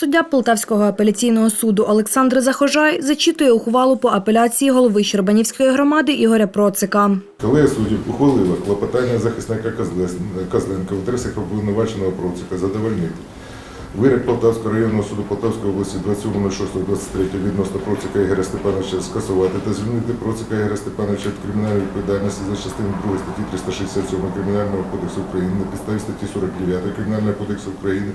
Суддя Полтавського апеляційного суду Олександр Захожай зачитує ухвалу по апеляції голови Щербанівської громади Ігоря Процика. Колегія суддів ухвалила клопотання захисника Козленка в інтересах обвинуваченого Процика задовольнити. Вирок Полтавського районного суду Полтавської області 27.06.23 відносно Процика Ігоря Степановича скасувати та звільнити Процика Ігоря Степановича від кримінальної відповідальності за частиною 2 статті 367 Кримінального кодексу України на підставі статті 49 Кримінального кодексу України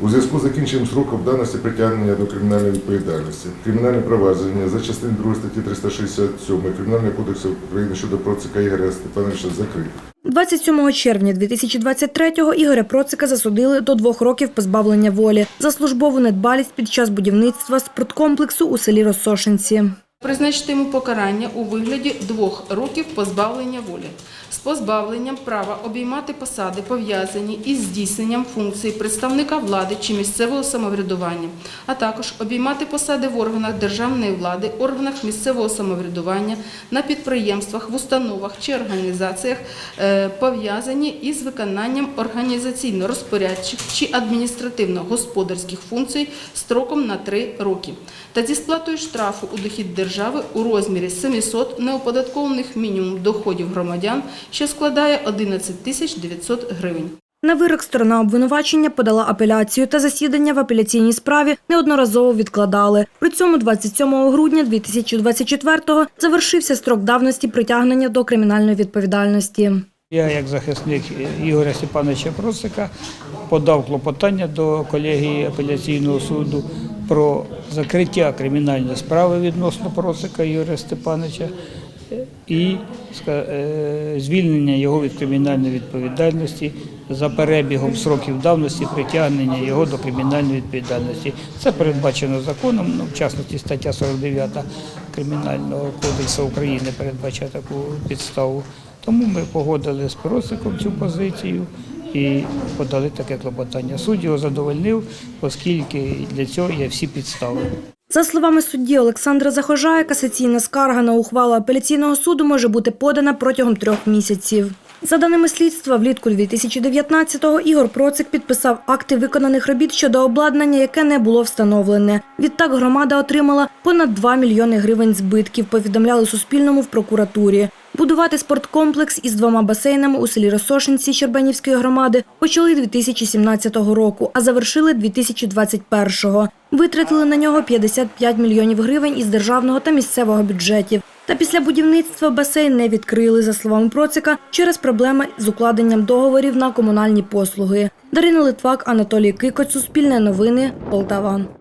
у зв'язку з закінченням сроків давності притягнення до кримінальної відповідальності, кримінальне провадження за частиною 2 статті 367 Кримінального кодексу України щодо Процика Ігоря Степановича закрито. 27 червня 2023-го Ігоря Процика засудили до двох років позбавлення волі за службову недбалість під час будівництва спорткомплексу у селі Росошинці. Призначити йому покарання у вигляді двох років позбавлення волі. З позбавленням права обіймати посади, пов'язані із здійсненням функцій представника влади чи місцевого самоврядування, а також обіймати посади в органах державної влади, органах місцевого самоврядування, на підприємствах, в установах чи організаціях, е, пов'язані із виконанням організаційно-розпорядчих чи адміністративно-господарських функцій строком на три роки. Та зі сплатою штрафу у дохід держави у розмірі 700 неоподаткованих мінімум доходів громадян, що складає 11 тисяч 900 гривень. На вирок сторона обвинувачення подала апеляцію та засідання в апеляційній справі неодноразово відкладали. При цьому 27 грудня 2024-го завершився строк давності притягнення до кримінальної відповідальності. Я, як захисник Ігоря Степановича Процика, подав клопотання до колегії апеляційного суду про закриття кримінальної справи відносно Процика Ігоря Степановича і е, звільнення його від кримінальної відповідальності за перебігом сроків давності притягнення його до кримінальної відповідальності. Це передбачено законом, ну, в частності стаття 49 Кримінального кодексу України передбачає таку підставу. Тому ми погодили з Просиком цю позицію і подали таке клопотання. Суд його задовольнив, оскільки для цього є всі підстави. За словами судді Олександра Захожая, касаційна скарга на ухвалу апеляційного суду може бути подана протягом трьох місяців. За даними слідства, влітку 2019-го Ігор Процик підписав акти виконаних робіт щодо обладнання, яке не було встановлене. Відтак громада отримала понад 2 мільйони гривень збитків, повідомляли Суспільному в прокуратурі. Будувати спорткомплекс із двома басейнами у селі Росошинці Щербанівської громади почали 2017 року, а завершили 2021-го. Витратили на нього 55 мільйонів гривень із державного та місцевого бюджетів. Та після будівництва басейн не відкрили, за словами Процика, через проблеми з укладенням договорів на комунальні послуги. Дарина Литвак, Анатолій Кикоць, Суспільне новини, Полтава.